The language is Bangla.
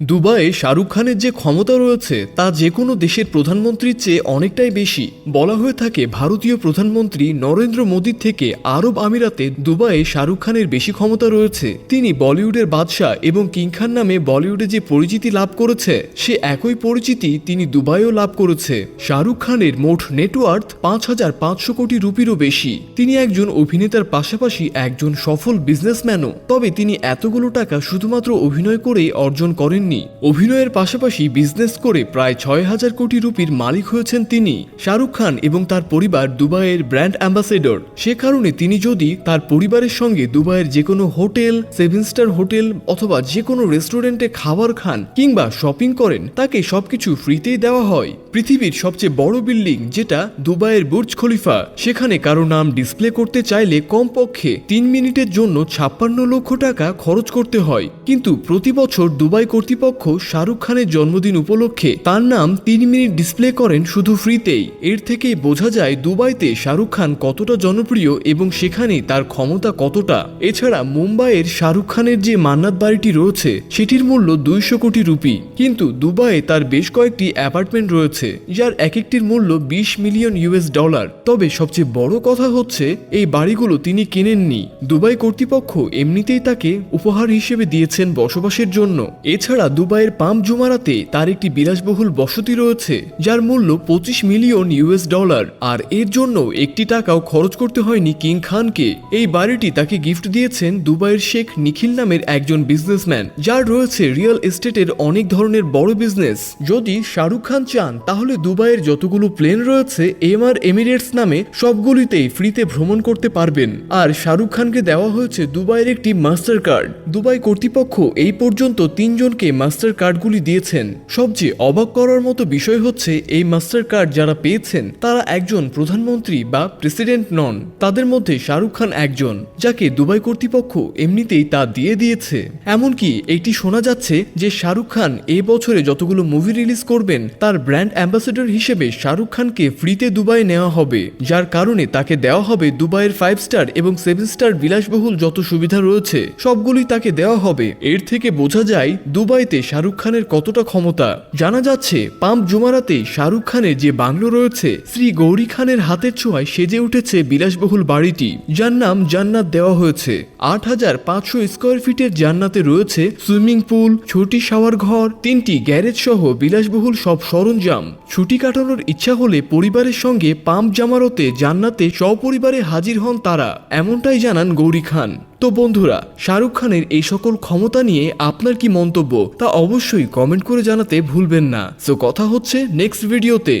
দুবাইয়ে শাহরুখ খানের যে ক্ষমতা রয়েছে, তা যে কোনো দেশের প্রধানমন্ত্রীর চেয়ে অনেকটাই বেশি। বলা হয়ে থাকে, ভারতীয় প্রধানমন্ত্রী নরেন্দ্র মোদীর থেকে আরব আমিরাতে দুবাইয়ে শাহরুখ খানের বেশি ক্ষমতা রয়েছে। তিনি বলিউডের বাদশাহ এবং কিং খান নামে বলিউডে যে পরিচিতি লাভ করেছে, সে একই পরিচিতি তিনি দুবাইও লাভ করেছে। শাহরুখ খানের মোট নেটওয়ার্থ পাঁচ হাজার পাঁচশো কোটি রুপিরও বেশি। তিনি একজন অভিনেতার পাশাপাশি একজন সফল বিজনেসম্যানও তবে তিনি এতগুলো টাকা শুধুমাত্র অভিনয় করেই অর্জন করেননি। অভিনয়ের পাশাপাশি বিজনেস করে প্রায় ছয় হাজার কোটি রুপির মালিক হয়েছেন তিনি। শাহরুখ খান এবং তার পরিবার দুবাইয়ের ব্র্যান্ড অ্যাম্বাসেডর সে কারণে তিনি যদি তার পরিবারের সঙ্গে দুবাইয়ের যে কোনো হোটেল সেভেন স্টার হোটেল অথবা যে কোনো রেস্টুরেন্টে খাবার খান কিংবা শপিং করেন, তাকে সবকিছু ফ্রিতেই দেওয়া হয়। পৃথিবীর সবচেয়ে বড় বিল্ডিং, যেটা দুবাইয়ের বুর্জ খলিফা। সেখানে কারও নাম ডিসপ্লে করতে চাইলে কমপক্ষে তিন মিনিটের জন্য ছাপ্পান্ন লক্ষ টাকা খরচ করতে হয়। কিন্তু প্রতি বছর দুবাই কর্তৃপক্ষ শাহরুখ খানের জন্মদিন উপলক্ষে তার নাম তিন মিনিট ডিসপ্লে করেন শুধু ফ্রিতেই। এর থেকেই বোঝা যায় দুবাইতে শাহরুখ খান কতটা জনপ্রিয় এবং সেখানে তার ক্ষমতা কতটা। এছাড়া মুম্বাইয়ের শাহরুখ খানের যে মান্নাত বাড়িটি রয়েছে, সেটির মূল্য দুইশো কোটি রুপি। কিন্তু দুবাইয়ে তার বেশ কয়েকটি অ্যাপার্টমেন্ট রয়েছে। যার এক একটির মূল্য বিশ মিলিয়ন ইউএস ডলার। তবে সবচেয়ে বড় কথা হচ্ছে, এই বাড়িগুলো তিনি কেনেননি। দুবাই কর্তৃপক্ষ এমনিতেই তাকে উপহার হিসেবে দিয়েছেন বসবাসের জন্য। এছাড়া দুবাইয়ের পাম্প জুমারাতে তার একটি বিলাসবহুল বসতি রয়েছে, যার মূল্য পঁচিশ মিলিয়ন ইউএস ডলার। আর এর জন্য একটি টাকাও খরচ করতে হয়নি কিং খানকে। এই বাড়িটি তাকে গিফট দিয়েছেন দুবাইয়ের শেখ নিখিল নামের একজন বিজনেসম্যান, যার রয়েছে রিয়েল এস্টেটের অনেক ধরনের বড় বিজনেস। যদি শাহরুখ খান চান তাহলে দুবাইয়ের যতগুলো প্লেন রয়েছে, এমআর এমিরেটস নামে সবগুলিতেই ফ্রিতে ভ্রমণ করতে পারবেন। আর শাহরুখ খানকে দেওয়া হয়েছে দুবাইয়ের একটি মাস্টার কার্ড দুবাই কর্তৃপক্ষ এই পর্যন্ত তিনজনকে মাস্টার কার্ডগুলি দিয়েছেন। সবচেয়ে অবাক করার মতো বিষয় হচ্ছে, এই মাস্টার কার্ড যারা পেয়েছেন, তারা একজন প্রধানমন্ত্রী বা প্রেসিডেন্ট নন। তাদের মধ্যে শাহরুখ খান একজন, যাকে দুবাই কর্তৃপক্ষ এমনিতেই তা দিয়ে দিয়েছে। এমনকি এটি শোনা যাচ্ছে যে শাহরুখ খান এই বছরে যতগুলো মুভি রিলিজ করবেন, তার ব্র্যান্ড অ্যাম্বাসেডর হিসেবে শাহরুখ খানকে ফ্রিতে দুবাই নেওয়া হবে, যার কারণে তাকে দেওয়া হবে দুবাইয়ের ফাইভ স্টার এবং সেভেন স্টার বিলাসবহুল যত সুবিধা রয়েছে, সবগুলি তাকে দেওয়া হবে। এর থেকে বোঝা যায়, দুবাইতে শাহরুখ খানের কতটা ক্ষমতা। জানা যাচ্ছে পাম্প জুমারাতে শাহরুখ খানের যে বাংলো রয়েছে, শ্রী গৌরী খানের হাতের ছোঁয়ায় সেজে উঠেছে বিলাসবহুল বাড়িটি, যার নাম জান্নাত দেওয়া হয়েছে। আট হাজার পাঁচশো স্কোয়ার ফিটের জান্নাতে রয়েছে সুইমিং পুল ছোটি শাওয়ার ঘর, তিনটি গ্যারেজ সহ বিলাসবহুল সব সরঞ্জাম। ছুটি কাটানোর ইচ্ছা হলে পরিবারের সঙ্গে পাম্প জামারতে, জান্নাতে সপরিবারে হাজির হন তারা। এমনটাই জানান গৌরী খান। তো বন্ধুরা, শাহরুখ খানের এই সকল ক্ষমতা নিয়ে আপনার কি মন্তব্য তা অবশ্যই কমেন্ট করে জানাতে ভুলবেন না। সো কথা হচ্ছে নেক্সট ভিডিওতে